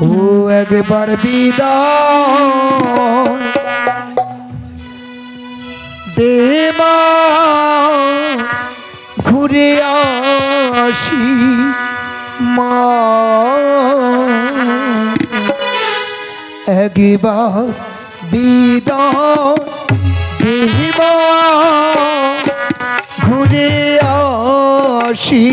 ও একবার দেমা ঘুরে আসি মা। একবার বিদায়। দেমা ঘুরে আসি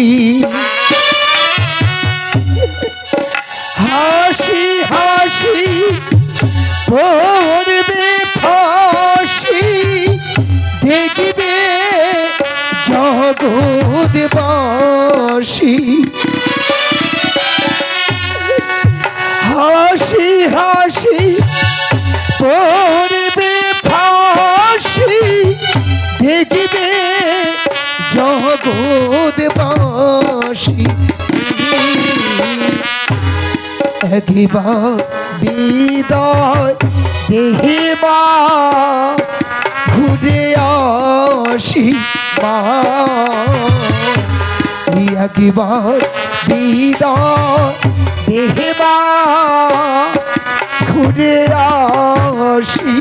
পড়বে ফাঁসি দেখবে জগৎবাসী হাসি হাসি পড়বে ফাঁসি দেখবে জগৎবাসী একবার বিদায় দেহে মা ঘুরে আসি মা। একবার বিদায় দেহে মা ঘুরে আসি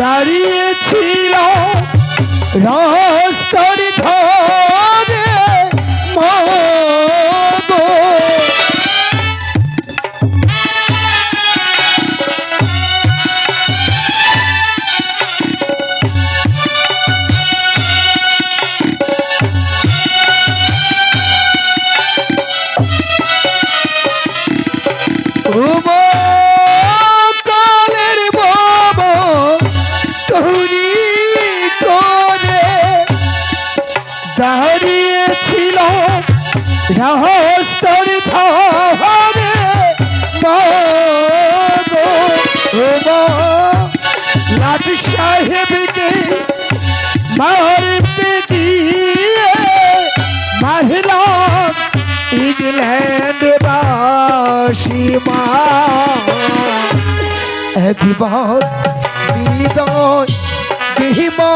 দাঁড়িয়েছিল রাস্তার ধারে রাস্তার ধারে লাট সাহেবকে মারতে গিয়ে মারলাম ইংল্যান্ড বাসী একবার বিদায় দিমা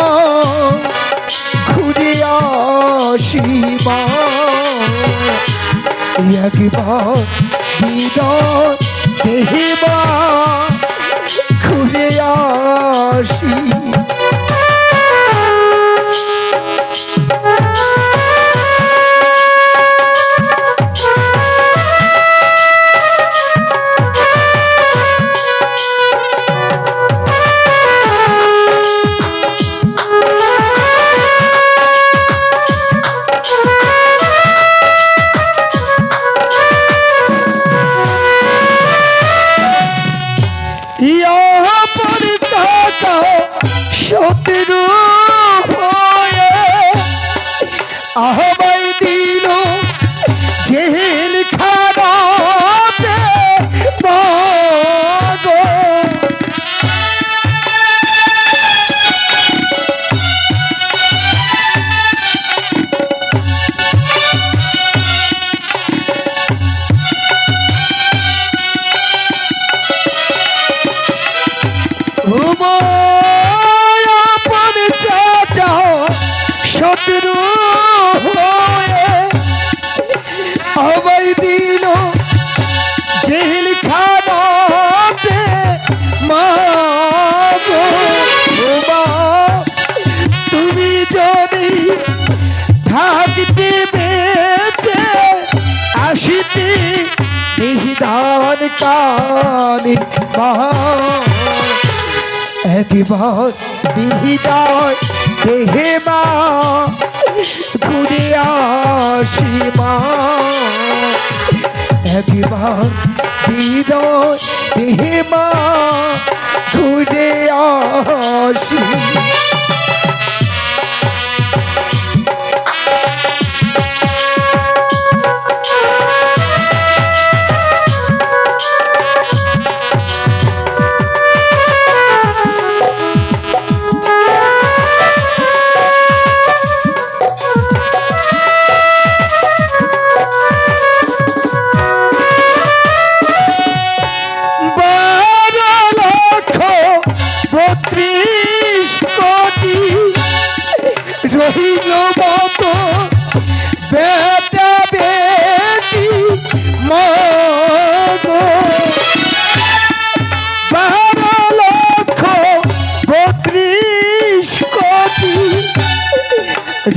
ঘুরে আসি মা একবার বিদায় দেহিমা ঘুরে আসি। ইয়া পরিতাকা শত্রু হয়ে আহবাই হয়ে আমায় দিল জেল খানাতে মা, তুমি যদি থাকতে বেঁচে আসিতে নিধান কালে মা একবার বিদায় দেহে মা ঘুরে আসি মা একবার হৃদয় দেহে ঘুরে আসি।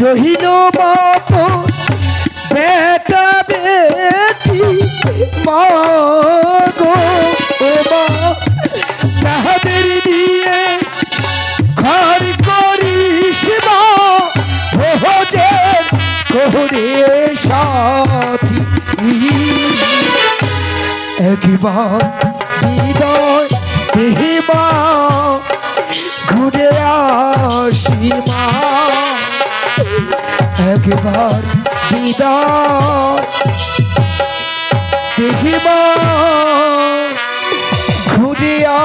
রহিল মতো বেটা বেটি মাগো ও মা, তাহাদের নিয়ে ঘর করিস মা ভোজে করে সাথী। একবার হৃদয় দেহিমা ঘুরে আসি মা। একবার দিদার দেখিবা ঘুরিয়া